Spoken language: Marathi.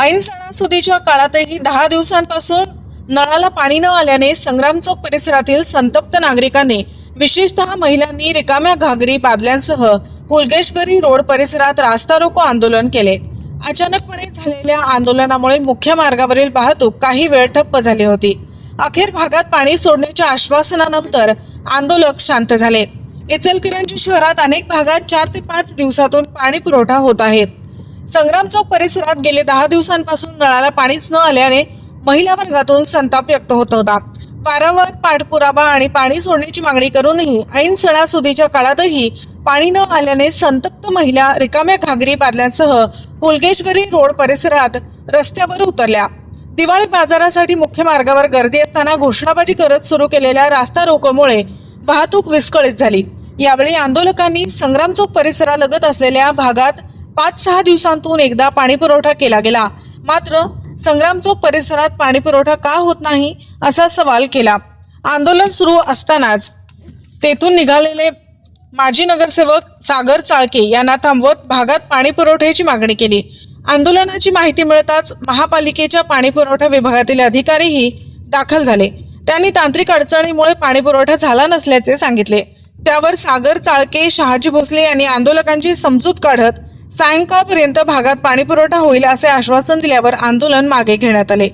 ऐन सणासुदीच्या काळातही दहा दिवसांपासून नळाला पाणी न आल्याने संग्राम चौक परिसरातील संतप्त नागरिकांनी विशेषतः महिलांनी रिकाम्या घागरी बादल्यांसह हुलगेश्वरी रोड परिसरात रास्ता रोको आंदोलन केले. अचानकपणे झालेल्या आंदोलनामुळे मुख्य मार्गावरील वाहतूक काही वेळ ठप्प झाली होती. अखेर भागात पाणी सोडण्याच्या आश्वासनानंतर आंदोलक शांत झाले. इचलकरंजी शहरात अनेक भागात चार ते पाच दिवसातून पाणी पुरवठा होत आहे. संग्राम चौक परिसरात गेले दहा दिवसांपासून नळाला पाणीच न आल्याने महिला वर्गातून संताप व्यक्त होत होता. वारंवार पाठपुरावा आणि पाणी सोडण्याची मागणी करूनही ऐन सणासुदीच्या काळातही पाणी न आल्याने संतप्त महिला रिकाम्या घागरी बादल्यांसह हुलगेश्वरी रोड परिसरात रस्त्यावर उतरल्या. दिवाळी बाजारासाठी मुख्य मार्गावर गर्दी असताना घोषणाबाजी करत सुरू केलेल्या रास्ता रोकोमुळे वाहतूक विस्कळीत झाली. यावेळी आंदोलकांनी संग्राम चौक परिसरालगत असलेल्या भागात पाच सहा दिवसांतून एकदा पाणी पुरवठा केला गेला. मात्र संग्राम चौक परिसरात पाणी पुरवठा का होत नाही असा सवाल केला. आंदोलन सुरू असतानाच तेथून निघालेले माजी नगरसेवक सागर चाळके यांना थांबवत भागात पाणी पुरवठ्याची मागणी केली. आंदोलनाची माहिती मिळताच महापालिकेच्या पाणी पुरवठा विभागातील अधिकारीही दाखल झाले. त्यांनी तांत्रिक अडचणीमुळे पाणी पुरवठा झाला नसल्याचे सांगितले. त्यावर सागर चाळके शहाजी भोसले यांनी आंदोलकांची समजूत काढत सायंकाळपर्यंत भागात पाणीपुरवठा होईल असे आश्वासन दिल्यावर आंदोलन मागे घेण्यात आले.